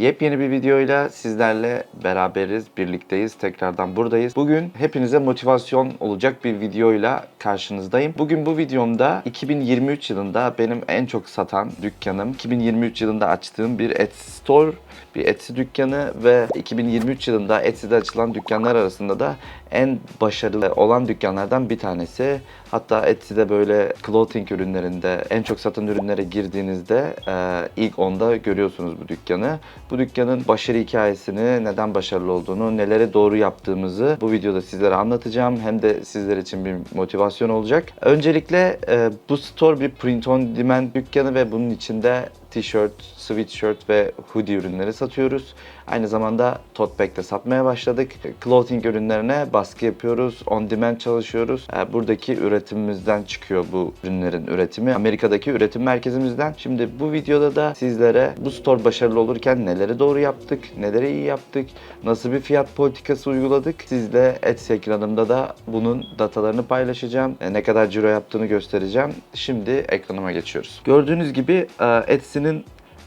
Yepyeni bir videoyla sizlerle beraberiz, birlikteyiz, tekrardan buradayız. Bugün hepinize motivasyon olacak bir videoyla karşınızdayım. Bugün bu videomda 2023 yılında benim en çok satan dükkanım, 2023 yılında açtığım bir Etsy Store, bir Etsy dükkanı ve 2023 yılında Etsy'de açılan dükkanlar arasında da en başarılı olan dükkanlardan bir tanesi. Hatta Etsy'de böyle clothing ürünlerinde en çok satan ürünlere girdiğinizde ilk onda görüyorsunuz bu dükkanı. Bu dükkanın başarı hikayesini, neden başarılı olduğunu, nelere doğru yaptığımızı bu videoda sizlere anlatacağım. Hem de sizler için bir motivasyon olacak. Öncelikle e, bu store bir print on demand dükkanı ve bunun içinde t-shirt, sweatshirt ve hoodie ürünleri satıyoruz. Aynı zamanda tote bag de satmaya başladık. Clothing ürünlerine baskı yapıyoruz. On demand çalışıyoruz. Ee, Buradaki üretimimizden çıkıyor bu ürünlerin üretimi. Amerika'daki üretim merkezimizden. Şimdi bu videoda da sizlere bu store başarılı olurken neleri doğru yaptık, neleri iyi yaptık, nasıl bir fiyat politikası uyguladık. Sizle Etsy ekranımda da bunun datalarını paylaşacağım. E, Ne kadar ciro yaptığını göstereceğim. Şimdi ekranıma geçiyoruz. Gördüğünüz gibi e, Etsy'nin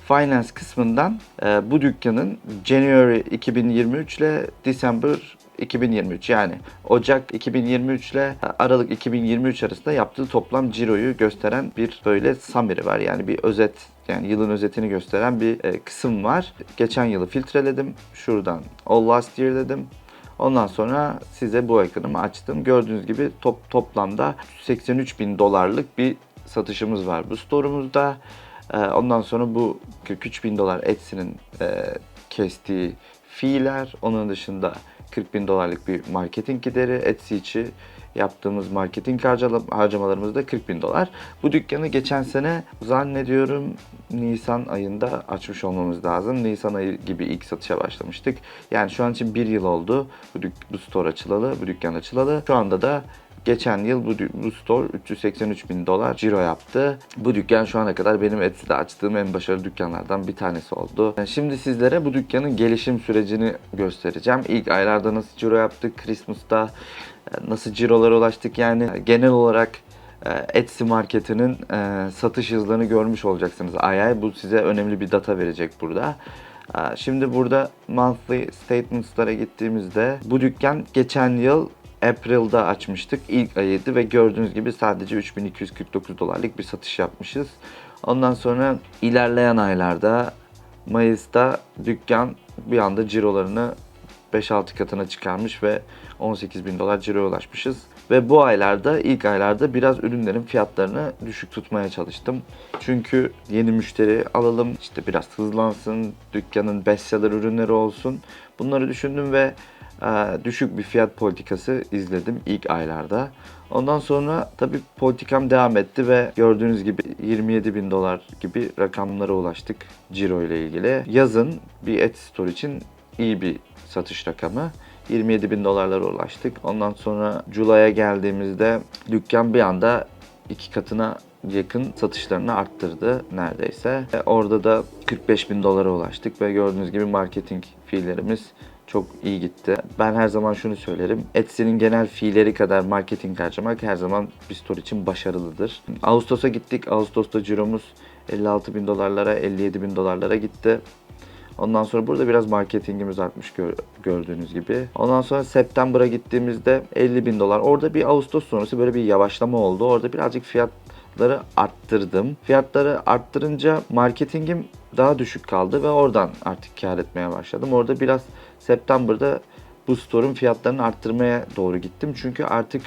Finance kısmından e, bu dükkanın January 2023 ile December 2023 yani Ocak 2023 ile Aralık 2023 arasında yaptığı toplam ciroyu gösteren bir böyle summary var. Yani bir özet yani yılın özetini gösteren bir e, kısım var. Geçen yılı filtreledim. Şuradan all last year dedim. Ondan sonra size bu ekranımı açtım. Gördüğünüz gibi top, toplamda 83 bin dolarlık bir satışımız var bu store'umuzda. Ee, Ondan sonra bu 43 bin dolar Etsy'nin e, kestiği fiiller. Onun dışında 40 bin dolarlık bir marketing gideri Etsy içi yaptığımız marketing harcamalarımız da 40 bin dolar. Bu dükkanı geçen sene zannediyorum Nisan ayında açmış olmamız lazım. Nisan ayı gibi ilk satışa başlamıştık. Yani şu an için bir yıl oldu bu, bu store açılalı, bu dükkan açılalı. Şu anda da Geçen yıl bu, bu store 383 bin dolar ciro yaptı. Bu dükkan şu ana kadar benim Etsy'de açtığım en başarılı dükkanlardan bir tanesi oldu. Şimdi sizlere bu dükkanın gelişim sürecini göstereceğim. İlk aylarda nasıl ciro yaptık, Christmas'ta e, nasıl cirolara ulaştık yani genel olarak e, Etsy marketinin e, satış hızlarını görmüş olacaksınız. Ay ay bu size önemli bir data verecek burada. E, Şimdi burada monthly statements'lara gittiğimizde bu dükkan geçen yıl April'da açmıştık. İlk ayıydı ve gördüğünüz gibi sadece 3249 dolarlık bir satış yapmışız. Ondan sonra ilerleyen aylarda Mayıs'ta dükkan bir anda cirolarını 5-6 katına çıkarmış ve 18 bin dolar ciroya ulaşmışız. Ve bu aylarda, ilk aylarda biraz ürünlerin fiyatlarını düşük tutmaya çalıştım. Çünkü yeni müşteri alalım, işte biraz hızlansın, dükkanın bestseller ürünleri olsun. Bunları düşündüm ve düşük bir fiyat politikası izledim ilk aylarda. Ondan sonra tabii politikam devam etti ve gördüğünüz gibi 27 bin dolar gibi rakamlara ulaştık Ciro ile ilgili. Yazın bir Etsy Store için iyi bir satış rakamı. 27 bin dolarlara ulaştık. Ondan sonra Julay'a geldiğimizde dükkan bir anda iki katına yakın satışlarını arttırdı neredeyse. Orada da 45 bin dolara ulaştık ve gördüğünüz gibi marketing fiillerimiz çok iyi gitti. Ben her zaman şunu söylerim. Etsy'nin genel fiilleri kadar marketing harcamak her zaman bir store için başarılıdır. Ağustos'a gittik. Ağustos'ta ciromuz 56 bin dolarlara, 57 bin dolarlara gitti. Ondan sonra burada biraz marketingimiz artmış gör- gördüğünüz gibi. Ondan sonra September'a gittiğimizde 50 bin dolar. Orada bir Ağustos sonrası böyle bir yavaşlama oldu. Orada birazcık fiyatları arttırdım. Fiyatları arttırınca marketingim daha düşük kaldı ve oradan artık kar etmeye başladım. Orada biraz September'da bu store'un fiyatlarını arttırmaya doğru gittim. Çünkü artık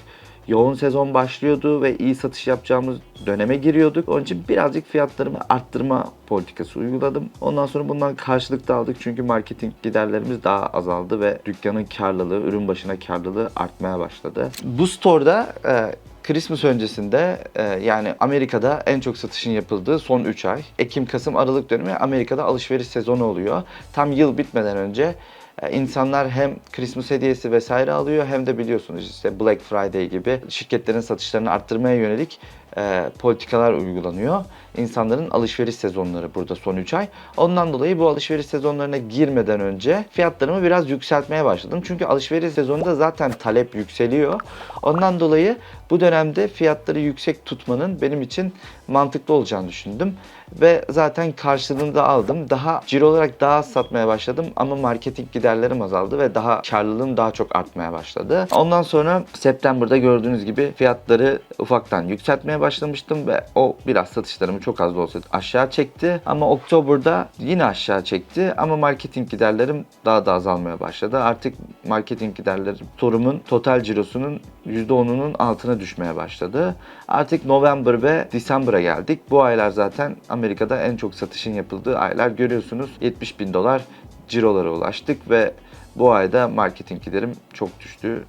yoğun sezon başlıyordu ve iyi satış yapacağımız döneme giriyorduk. Onun için birazcık fiyatlarımı arttırma politikası uyguladım. Ondan sonra bundan karşılık da aldık çünkü marketing giderlerimiz daha azaldı ve dükkanın karlılığı, ürün başına karlılığı artmaya başladı. Bu store'da e, Christmas öncesinde e, yani Amerika'da en çok satışın yapıldığı son 3 ay. Ekim, Kasım, Aralık dönemi Amerika'da alışveriş sezonu oluyor. Tam yıl bitmeden önce e, insanlar hem Christmas hediyesi vesaire alıyor hem de biliyorsunuz işte Black Friday gibi şirketlerin satışlarını arttırmaya yönelik e, politikalar uygulanıyor. insanların alışveriş sezonları burada son 3 ay. Ondan dolayı bu alışveriş sezonlarına girmeden önce fiyatlarımı biraz yükseltmeye başladım. Çünkü alışveriş sezonunda zaten talep yükseliyor. Ondan dolayı bu dönemde fiyatları yüksek tutmanın benim için mantıklı olacağını düşündüm. Ve zaten karşılığını da aldım. Daha ciro olarak daha az satmaya başladım ama marketing giderlerim azaldı ve daha karlılığım daha çok artmaya başladı. Ondan sonra September'da gördüğünüz gibi fiyatları ufaktan yükseltmeye başlamıştım ve o biraz satışlarımı çok az da olsa aşağı çekti. Ama Oktober'da yine aşağı çekti ama marketing giderlerim daha da azalmaya başladı. Artık marketing giderlerim store'umun total cirosunun %10'unun altına düşmeye başladı. Artık November ve December'a geldik. Bu aylar zaten Amerika'da en çok satışın yapıldığı aylar. Görüyorsunuz 70 bin dolar cirolara ulaştık ve bu ayda marketing giderim çok düştü.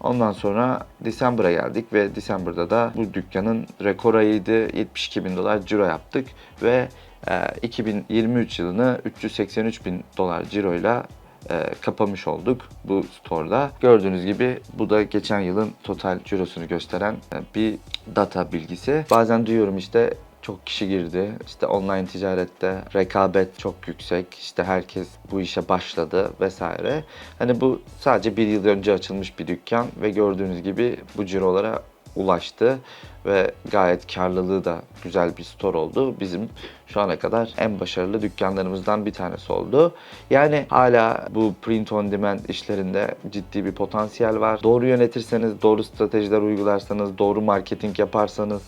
Ondan sonra December'a geldik ve December'da da bu dükkanın rekor ayıydı. 72 bin dolar ciro yaptık ve e, 2023 yılını 383 bin dolar ciroyla e, kapamış olduk bu store'da. Gördüğünüz gibi bu da geçen yılın total cirosunu gösteren e, bir data bilgisi. Bazen duyuyorum işte çok kişi girdi. İşte online ticarette rekabet çok yüksek. İşte herkes bu işe başladı vesaire. Hani bu sadece bir yıl önce açılmış bir dükkan ve gördüğünüz gibi bu cirolara ulaştı ve gayet karlılığı da güzel bir store oldu. Bizim şu ana kadar en başarılı dükkanlarımızdan bir tanesi oldu. Yani hala bu print on demand işlerinde ciddi bir potansiyel var. Doğru yönetirseniz, doğru stratejiler uygularsanız, doğru marketing yaparsanız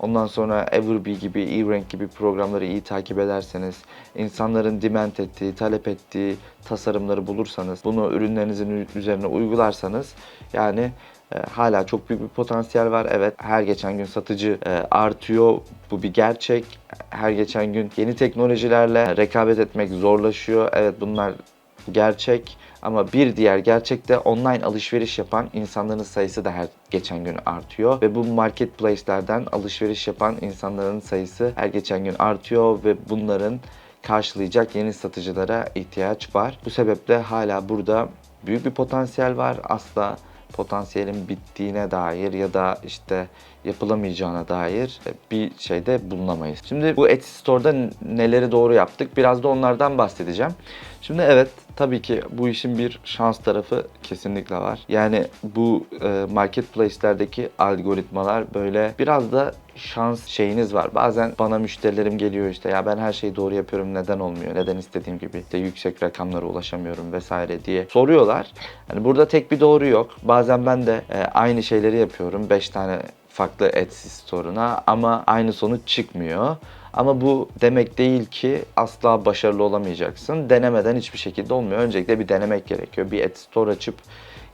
Ondan sonra Everbee gibi, eRank gibi programları iyi takip ederseniz, insanların demand ettiği, talep ettiği tasarımları bulursanız, bunu ürünlerinizin üzerine uygularsanız yani hala çok büyük bir potansiyel var. Evet her geçen gün satıcı e, artıyor. Bu bir gerçek. Her geçen gün yeni teknolojilerle rekabet etmek zorlaşıyor. Evet bunlar gerçek ama bir diğer gerçek de online alışveriş yapan insanların sayısı da her geçen gün artıyor ve bu marketplace'lerden alışveriş yapan insanların sayısı her geçen gün artıyor ve bunların karşılayacak yeni satıcılara ihtiyaç var. Bu sebeple hala burada büyük bir potansiyel var. Asla potansiyelin bittiğine dair ya da işte yapılamayacağına dair bir şeyde bulunamayız. Şimdi bu Etsy Store'da neleri doğru yaptık biraz da onlardan bahsedeceğim. Şimdi evet tabii ki bu işin bir şans tarafı kesinlikle var. Yani bu e, marketplace'lerdeki algoritmalar böyle biraz da şans şeyiniz var. Bazen bana müşterilerim geliyor işte ya ben her şeyi doğru yapıyorum neden olmuyor? Neden istediğim gibi işte yüksek rakamlara ulaşamıyorum vesaire diye soruyorlar. Yani burada tek bir doğru yok. Bazen ben de e, aynı şeyleri yapıyorum. 5 tane farklı Etsy store'una ama aynı sonuç çıkmıyor. Ama bu demek değil ki asla başarılı olamayacaksın. Denemeden hiçbir şekilde olmuyor. Öncelikle bir denemek gerekiyor. Bir Etsy store açıp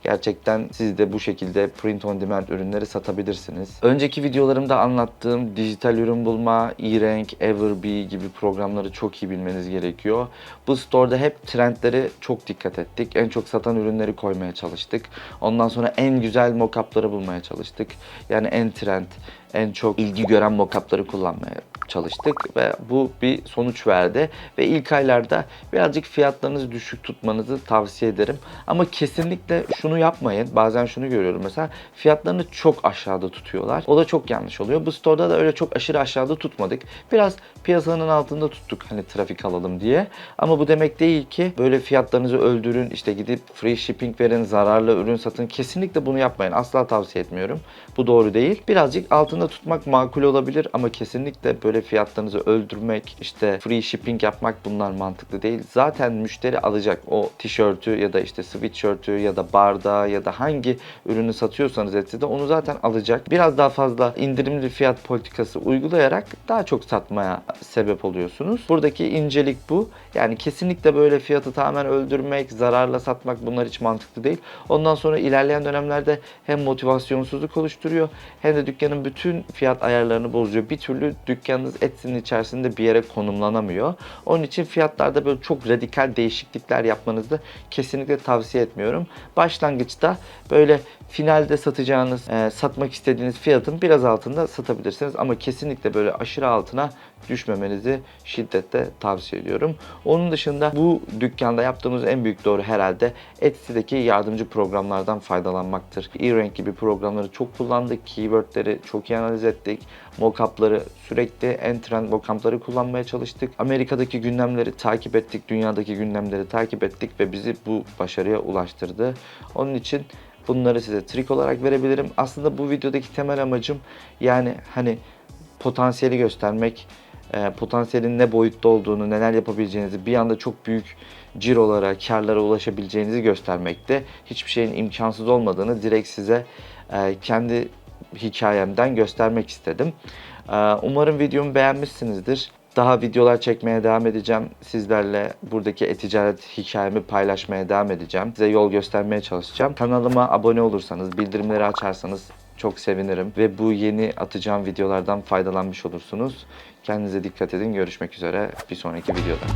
Gerçekten siz de bu şekilde print on demand ürünleri satabilirsiniz. Önceki videolarımda anlattığım dijital ürün bulma, eRank, Everbee gibi programları çok iyi bilmeniz gerekiyor. Bu store'da hep trendleri çok dikkat ettik. En çok satan ürünleri koymaya çalıştık. Ondan sonra en güzel mockup'ları bulmaya çalıştık. Yani en trend, en çok ilgi gören mockup'ları kullanmaya çalıştık ve bu bir sonuç verdi ve ilk aylarda birazcık fiyatlarınızı düşük tutmanızı tavsiye ederim. Ama kesinlikle şunu yapmayın. Bazen şunu görüyorum mesela fiyatlarını çok aşağıda tutuyorlar. O da çok yanlış oluyor. Bu store'da da öyle çok aşırı aşağıda tutmadık. Biraz piyasanın altında tuttuk hani trafik alalım diye. Ama bu demek değil ki böyle fiyatlarınızı öldürün, işte gidip free shipping verin, zararlı ürün satın. Kesinlikle bunu yapmayın. Asla tavsiye etmiyorum. Bu doğru değil. Birazcık altında tutmak makul olabilir ama kesinlikle böyle fiyatlarınızı öldürmek, işte free shipping yapmak bunlar mantıklı değil. Zaten müşteri alacak o tişörtü ya da işte sweatshirt'ü ya da bardağı ya da hangi ürünü satıyorsanız Etsy'de onu zaten alacak. Biraz daha fazla indirimli fiyat politikası uygulayarak daha çok satmaya sebep oluyorsunuz. Buradaki incelik bu. Yani kesinlikle böyle fiyatı tamamen öldürmek, zararla satmak bunlar hiç mantıklı değil. Ondan sonra ilerleyen dönemlerde hem motivasyonsuzluk oluşturuyor hem de dükkanın bütün fiyat ayarlarını bozuyor. Bir türlü dükkanınız Etsy'nin içerisinde bir yere konumlanamıyor. Onun için fiyatlarda böyle çok radikal değişiklikler yapmanızı kesinlikle tavsiye etmiyorum. Başlangıçta böyle finalde satacağınız, e, satmak istediğiniz fiyatın biraz altında satabilirsiniz. Ama kesinlikle böyle aşırı altına düşmemenizi şiddetle tavsiye ediyorum. Onun dışında bu dükkanda yaptığımız en büyük doğru herhalde Etsy'deki yardımcı programlardan faydalanmaktır. E-Rank gibi programları çok kullandık. Keywordleri çok iyi analiz ettik. Mockup'ları sürekli en trend mockup'ları kullanmaya çalıştık. Amerika'daki gündemleri takip ettik. Dünyadaki gündemleri takip ettik ve bizi bu başarıya ulaştırdı. Onun için bunları size trik olarak verebilirim. Aslında bu videodaki temel amacım yani hani potansiyeli göstermek, e, potansiyelin ne boyutta olduğunu, neler yapabileceğinizi, bir anda çok büyük cirolara, karlara ulaşabileceğinizi göstermekte. Hiçbir şeyin imkansız olmadığını direkt size e, kendi hikayemden göstermek istedim. E, umarım videomu beğenmişsinizdir. Daha videolar çekmeye devam edeceğim. Sizlerle buradaki e-ticaret hikayemi paylaşmaya devam edeceğim. Size yol göstermeye çalışacağım. Kanalıma abone olursanız, bildirimleri açarsanız çok sevinirim. Ve bu yeni atacağım videolardan faydalanmış olursunuz. Kendinize dikkat edin. Görüşmek üzere bir sonraki videoda.